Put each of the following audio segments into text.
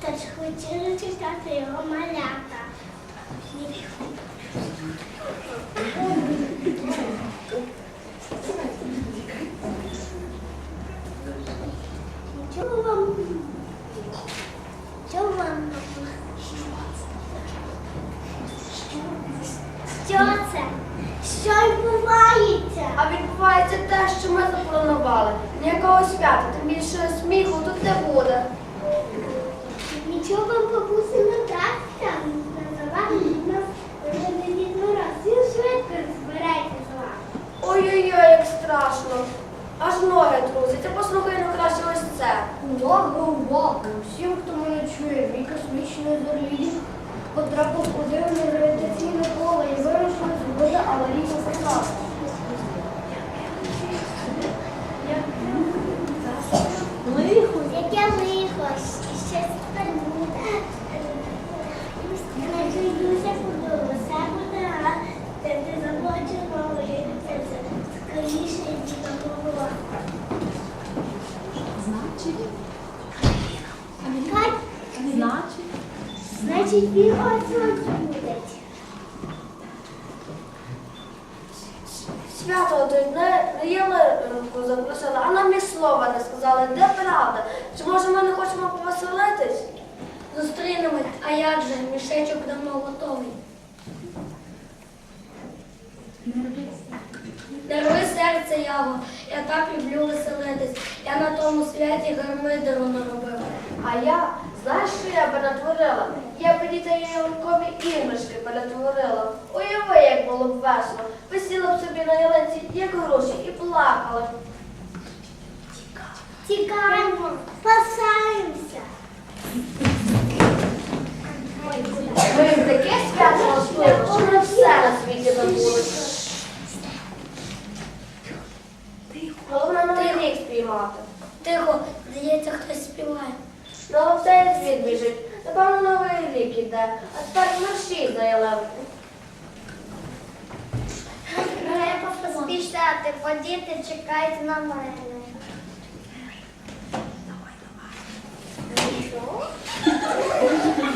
та ж хотіли читати його малята. Чого вам? Що вам? Що це? Що відбувається? А відбувається те, що ми запланували. Ніякого свята, тим більше сміху тут не буде. Нічого вам бабуся не трасться. Називати нас не Дід Мороз. Він швидко з вами. Ой-ой-ой, як страшно. Аж ноги трусяться, послухай ну краще ось це. Увага, увага! Всім, хто мене чує, мій космічний зорлідік потрапив у дивне гравітаційне поле і вирішив зробити аварійну посадку. Лихо! Яке лихо, що тепер буде. Надіюся, буду все буде, а ти ти заплачено скоріше діда Мороз. Значить, Кать, значить, Значить, він ось буде. Свято не, не ялинку запросили, а нам і слова не сказали. Де правда? Чи може ми не хочемо повеселитись? Зустрінемось, а як же, мішечок давно готовий. Даруй серце яво, я так люблю веселитись. Я на тому святі гармидеру наробив. А я, знаєш, що я би натворила? Я б діти ялинкові іграшки перетворила. Уяви, як було б весело. Висіла б собі на ялинці, як груші, і плакала. Тікаємо, спасаємося. Ми їм таке свято влаштуємо, що ми все на світі забули. Головне новий рік спіймати. Тихо, здається, хтось співає. Але все світ біжить. Напевно, новий рік іде. А тепер мерші за ялинку. Треба поспішати, подіти, чекайте на мене.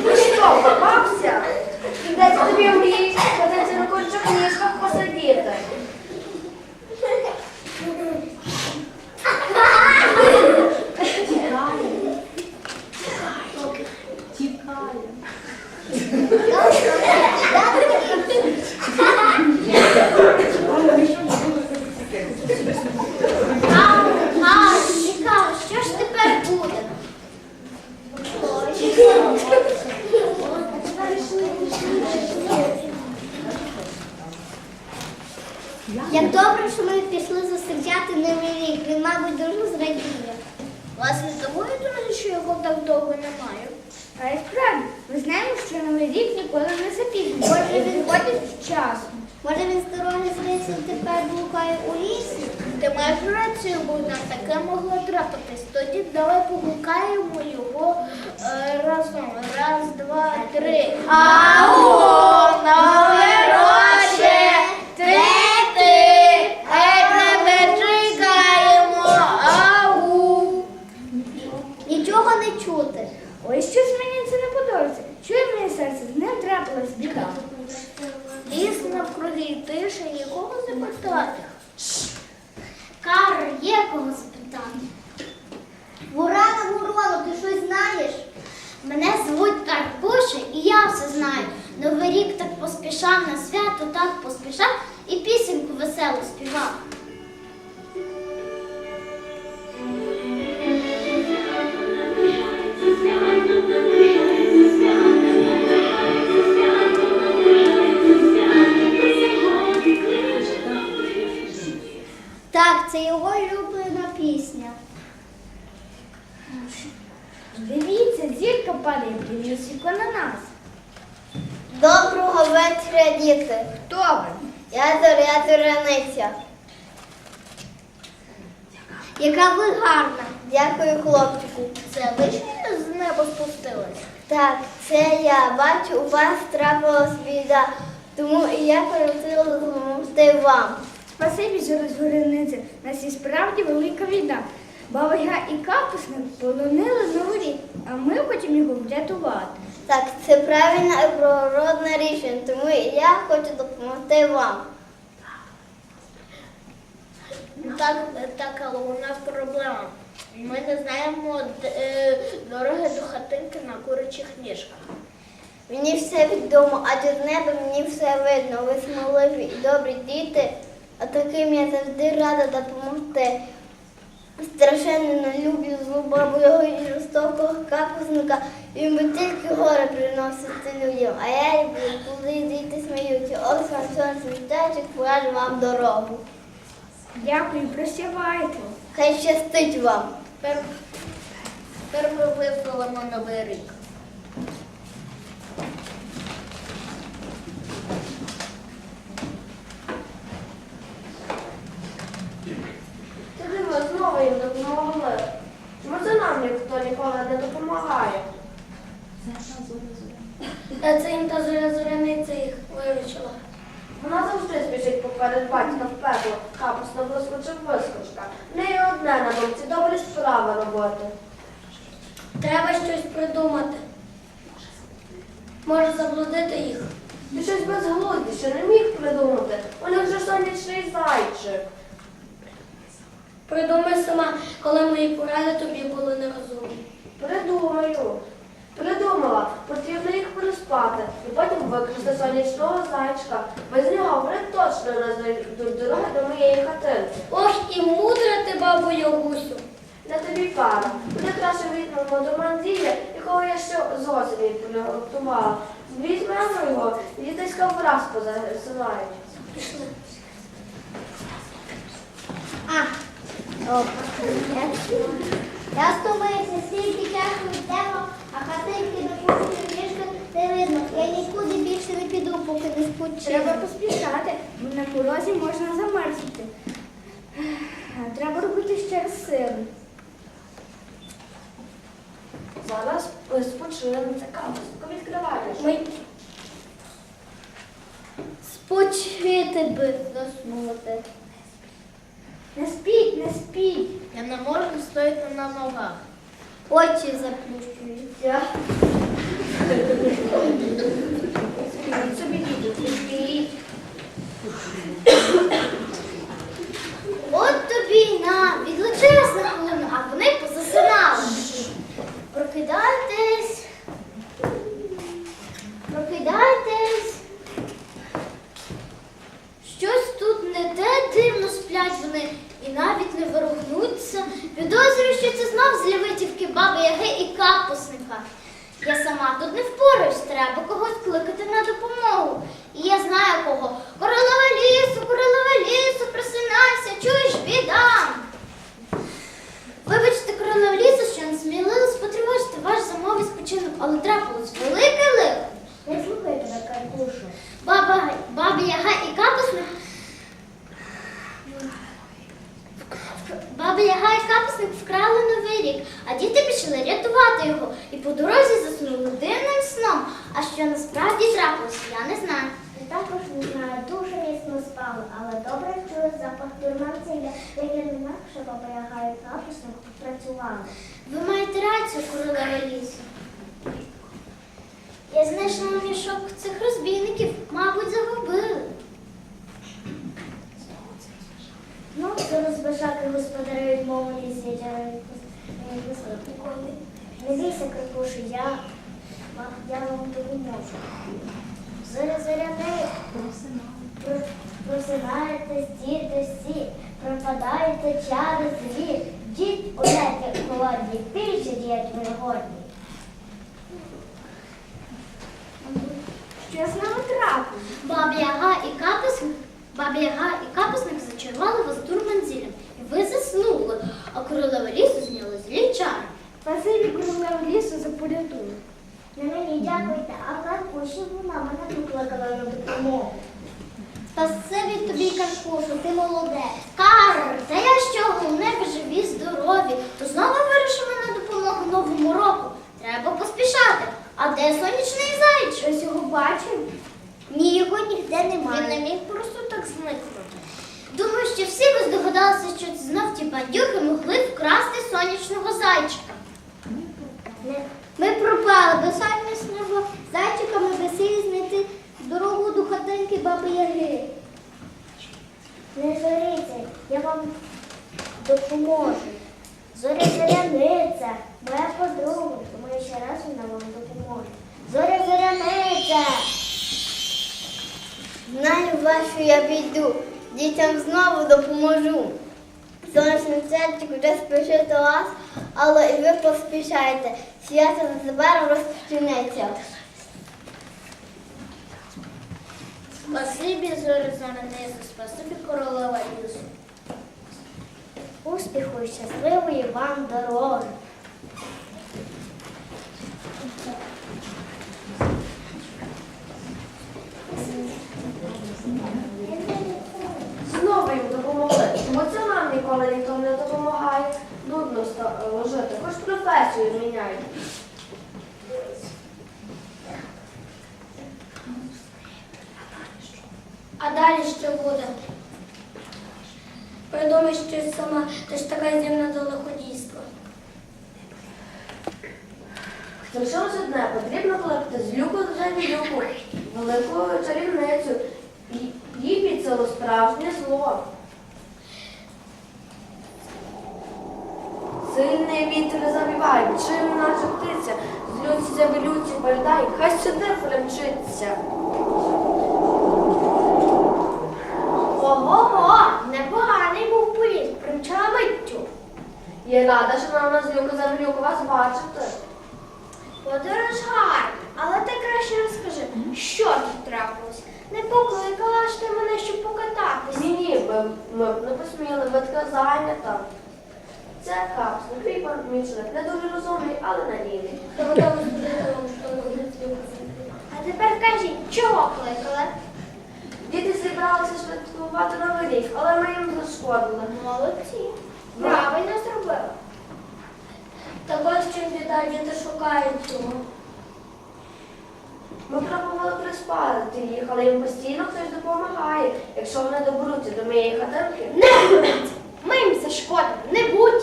Ну що, попався? Дайте тобі мрій, кладеться на кончик ніжках посидіти. тікає. А, а, цікаво, що ж тепер буде? Як добре, що ми пішли зустрічати новий рік. Він, мабуть, дуже зрадіє. Вас не дивує, друзі, що його так довго немає? А і справді, ми знаємо, що новий рік ніколи не запізнює. Може, він ходить вчасно. Може він з дороги звідси тепер блукає у лісі? Ти маєш рацію, бо нам таке могло трапитись. Тоді давай погукаємо його е, разом. Раз, два, три. Ау, Sağ улюблена пісня. Дивіться, зірка падає прямісінько на нас. Доброго вечора, діти. Хто ви? Я зоря зоряниця. Яка ви гарна. Дякую, хлопчику. Це ви ж з неба спустились? Так, це я. Бачу, у вас трапилась біда. Тому і я просила допомогти вам. Спасибі, що розгорениця. Нас і справді велика війна. Баба Яга і капусник полонили новий рік, а ми хочемо його врятувати. Так, це правильне і природне рішення, тому я хочу допомогти вам. Так, так, але у нас проблема. Ми не знаємо е, дороги до хатинки на курячих ніжках. Мені все відомо, адже з неба мені все видно. Ви сміливі і добрі діти, а таким я завжди рада допомогти. Страшенно не люблю злу бабу його і жорстокого капусника. Він би тільки горе приносити людям. А я люблю, коли діти сміються. Ось вам сонце містечок, покаже вам дорогу. Дякую, прощавайте. Хай щастить вам. Тепер, ми визволимо новий рік. Ти диви, їм допомогли. Чому це нам ніхто ніколи не допомагає? Та це їм та зоря зоряниця їх виручила. Вона завжди спішить поперед батька в пекло, капусно блискочив вискочка. В неї одне на думці добрі справи робити. Треба щось придумати. Може заблудити їх. Ти щось безглуздіше не міг придумати. У них же сонячний зайчик. Придумай сама, коли мої поради тобі були нерозумні. Придумаю. Придумала, потрібно їх приспати і потім викрасти сонячного зайчика. Без нього вони точно не знайдуть дороги до моєї хатинки. Ох, і мудра ти, бабу Ягусю. На тобі пара. Буде краще візьмемо до манділля, якого я ще з осені приготувала. Візьмемо його, і дітиська враз позасилають. А, Я стомився, стільки часу йдемо, а хатинки на кухні трішки не видно. Я нікуди більше не піду, поки не спочину. Треба поспішати, бо на морозі можна замерзнути. Треба робити ще раз сили. Зараз спочинемо. Це капустка. Відкриваєш. ми спочити би заснути. Не спіть, не спіть. Я не можу стояти на ногах. Очі заплющуються. Спіть собі діти, спіть. От тобі й на, відлучилась на хвилину, а вони позасинали. Прокидайтесь. Щось тут не те дивно сплять вони і навіть не ворухнуться. Підозрюю, що це знов з лівитівки баби Яги і капусника. Я сама тут не впораюсь, треба когось кликати на допомогу. І я знаю кого. Королева лісу, королева лісу, просинайся, чуєш, біда. Вибачте, королева лісу, що не смілилась потривожити ваш зимовий спочинок, але трапилось велике лихо. Не слухай тебе, Каркушу. Баба, баба Яга і капусник. Баба Яга і капусник вкрали новий рік, а діти пішли рятувати його і по дорозі заснули дивним сном. А що насправді трапилось, я не знаю. Я також не знаю, дуже міцно спали, але добре чую запах дурманця, як я не знаю, що і капусник працювали. Ви маєте рацію, королева лісу. Я знайшла мішок цих розбійників, мабуть, загубили. Ну, зараз бажаки господарі відмовились від Не бійся, Крикушу, я, я вам допоможу. Зоря зоряни, просинаєтесь, діти всі, пропадаєте чари злі, дід унеті холодні, більше діють ви годні. Що з нами? Баба і капусник, баба Яга і капусник зачарували вас дурманзілем. Ви заснули, а королева лісу зняла злі чари. Спасибі королеву лісу за порятунок. Не мені дякуйте, а Каркуші вона мене покликала на допомогу. Спасибі тобі, Карпушу, ти молодець. Кар, та я що, головне ви живі, здорові, то знову вирішимо на допомогу новому року. Треба поспішати. А де сонячний зайчик? Щось його бачив? Ні, його ніде немає. Він не міг просто так зникнути. Думаю, що всі ви здогадалися, що це знов ті бандюки могли вкрасти сонячного зайчика. Ми пропали до сонячного зайчика, ми весілі знайти дорогу до хатинки баби Яги. Не зоріться, я вам допоможу. Зоря зоряниця, моя подруга, тому я ще раз вона вам допоможе. Зоря зоряниця! Знаю вашу я піду, дітям знову допоможу. Сонячний церчик вже спішить до вас, але і ви поспішайте. Свято незабаром розпочнеться. Спасибі зоря зоряниця, спасибі королева лісу. Успіху і щасливої вам дороги. Знову їм допомогли. Бо це нам ніколи ніхто не допомагає. Ста- хоч професію зміняють. А далі що буде? Придумай щось сама, ти ж така зімна до лиходійства. Залишилось одне, потрібно кликати з люку до люку, велику чарівницю. Ї- Їй справжнє зло. Сильний вітер завіває, чим наче птиця, з злються велюці, бальдай, хай сюди примчиться. Ого-го, непоганий був політ, примчала миттю. Я рада, що нам на злюку завелюку вас бачити. Подорож гарна, але ти краще розкажи, що тут трапилось? Не покликала ж ти мене, щоб покататись. Ні, ні, ми, б не посміли, ви така зайнята. Це капсул, твій помічник, не дуже розумний, але надійний. А тепер кажіть, чого кликали? Діти зібралися святкувати новий рік, але ми їм зашкодили. Молодці. Правильно зробила. Так ось чим біда, діти шукають цього. Ми пробували приспарити їх, але їм постійно хтось допомагає. Якщо вони доберуться до моєї хатинки, Не будуть! Ми їм зашкодимо. Не будь.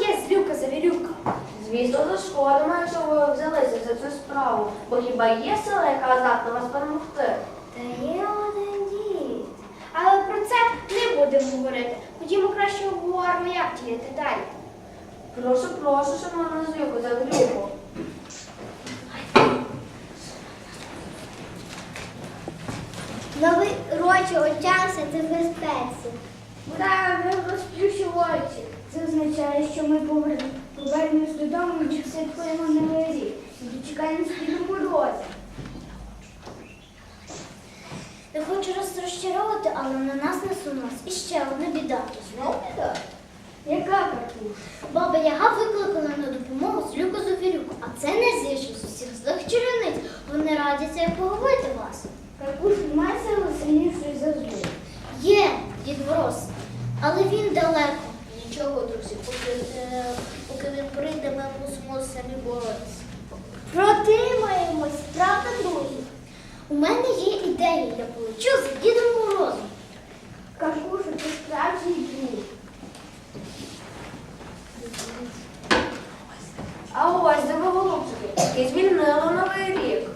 Звісно, зашкодимо, якщо ви взялися за цю справу. Бо хіба є сила, яка здатна вас перемогти? Та є один дід. Але про це не будемо говорити. Ходімо краще обговоримо, як діяти далі. Прошу, прошу, шановна злюку, за глюку. Новий рочі ти в безпеці. Так, ми розплющу очі. Це означає, що ми повер- повернемось додому і святкуємо новий рік. І дочекаємось Діда Мороза. Не хочу вас розчаровувати, але на нас насунулась іще одна біда. Знову біда? Яка картуш? Баба Яга викликала на допомогу злюку Зофірюку, а це не зійшло з усіх злих чарівниць. Вони радяться як поговорити вас. Карпуш немає сили сильнішої за зло. Є Дід Мороз, але він далеко. Нічого, друзі, поки, е, поки він прийде, ми мусимо самі боротися. Протримаємось, правда, друзі? У мене є ідея, я полечу за Дідом Морозом. Карпушу, ти справжній друг. А ось де ви голубчики, які звільнили новий рік.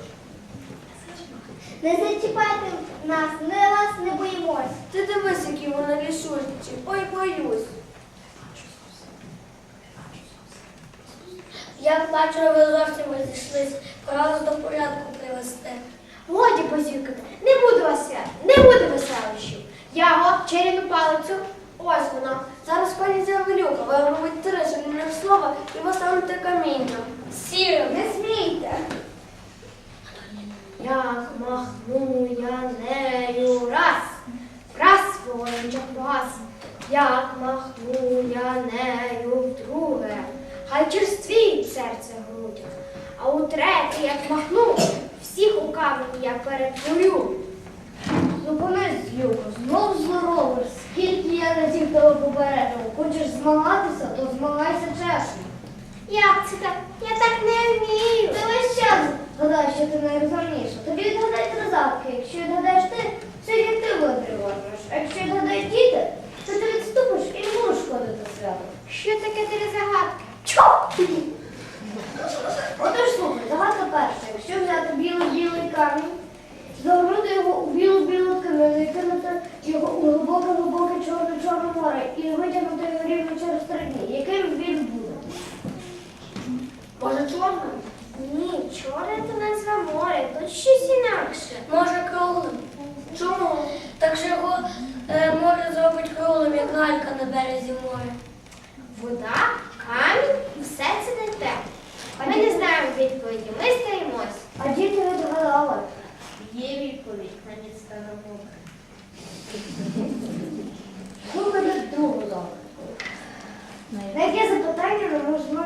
Не зачіпайте нас, ми вас не боїмось. Ти дивись, які вони лішульчі. Ой, боюсь. Я бачу, ви зовсім розійшлись. Пора до порядку привести. Годі позюкати, не буде вас свят, не буде веселищів. Я от чарівну палицю. Ось вона. Зараз пані Завелюка вимовить три шальних слова і ви станете камінням. Сіро, не смійте. Як махну я нею раз, раз воїнчик раз, як махну я нею вдруге, хай черствіють серце грудях, а утретє, як махну, всіх у камені я перетворю. Зупинись, Юко, знов злоробиш. Скільки я разів тебе попереджував. Хочеш змагатися, то змагайся чесно. Як це так? Я так не вмію. Ти весь час гадаєш, що ти найрозумніша. Тоді відгадай три загадки. Якщо відгадаєш ти, сьогодні ти витриматимеш. А якщо відгадають діти, то ти відступиш і не будеш ходити свято. Що таке три загадки? Отож слухай, загадка перша. Якщо взяти білий-білий камінь, загорнути його у білу-білу тканину і кинути його у глибоке-глибоке чорне-чорне море і витягнути його рівно через три дні, яким він буде? Може, чорним? Ні, чорне то назва море, тут щось інакше. Може, круглим. Чому? Так що його е, море зробить круглим, як галька на березі моря. Вода, камінь, все це не те. Ми не знаємо відповіді, ми стаємось. А діти відгадали. Є відповідь на міцному море. Слухайте другу загадку. На яке запитання ми можемо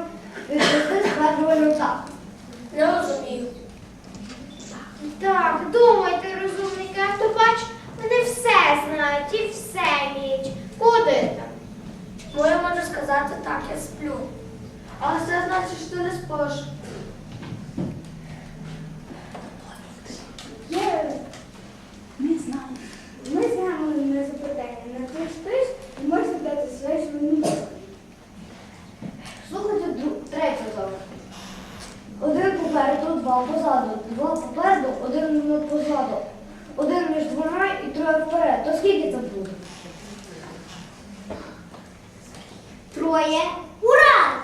відповісти складувально так? Не розумію. Так, думайте, розумники, а то бач, вони все знають і все вміють. Куди там? Моя може сказати так, я сплю. Але це значить, що ти не спиш. Є. Не знаю. Ми знаємо на запитання, на ти спиш і можеш дати своє життя. Слухайте третю загадку. Один попереду, два позаду, два попереду, один позаду. Один між двома і троє вперед. То скільки це буде? Троє. Ура!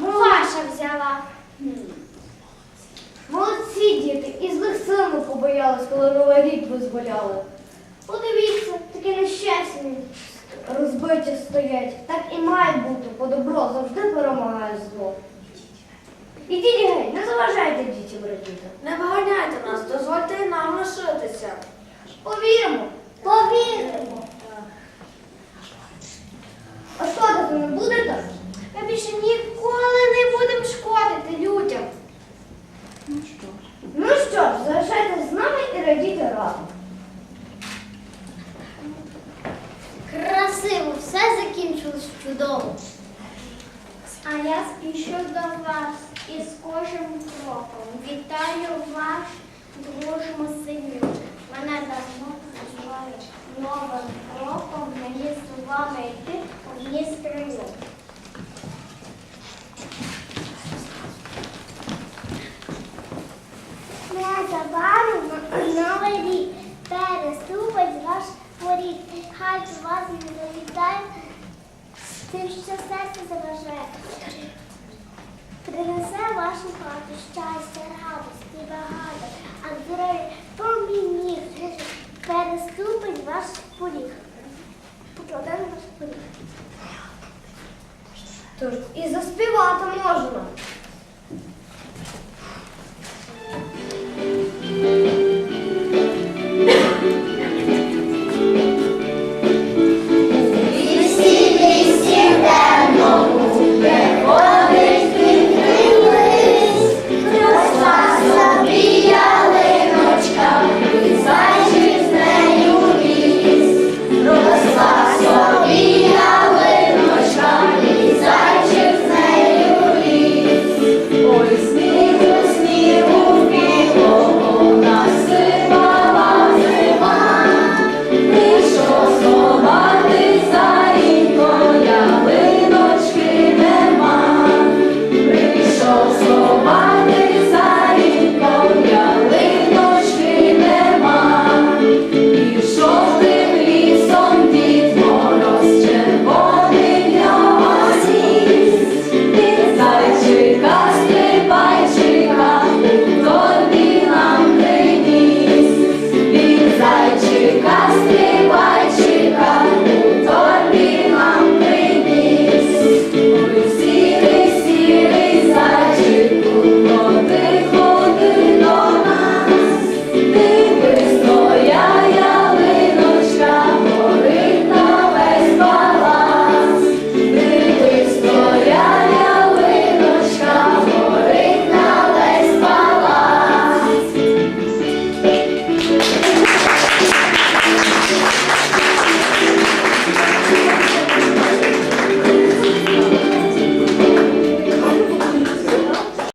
Ваша взяла. Молодці діти, і злих сил не побоялись, коли новий рік визволяли. Подивіться, такі нещасні розбиті стоять. Так і має бути, бо добро завжди перемагає зло. Ідіть геть, не заважайте дітям радіти. Не виганяйте нас, дозвольте і нам лишитися. Повіримо, повіримо. А шкодити не будете? Ми більше ніколи не будемо шкодити людям. Ну що ж. Ну що ж, залишайтесь з нами і радійте разом. Красиво, все закінчилось чудово. А я спішу до вас із кожним кроком. Вітаю вас, дружимо синю. Мене давно називають новим кроком. Мені з вами йти в містрою. Незабаром новий рік переступить ваш поріг. Хай з вас не завітає тим, що серце заважає. Принесе вашу хату щастя, радості, багато, а здоров'я помінів. Ваш поріг. Ваш поріг. Тож і заспівати можна.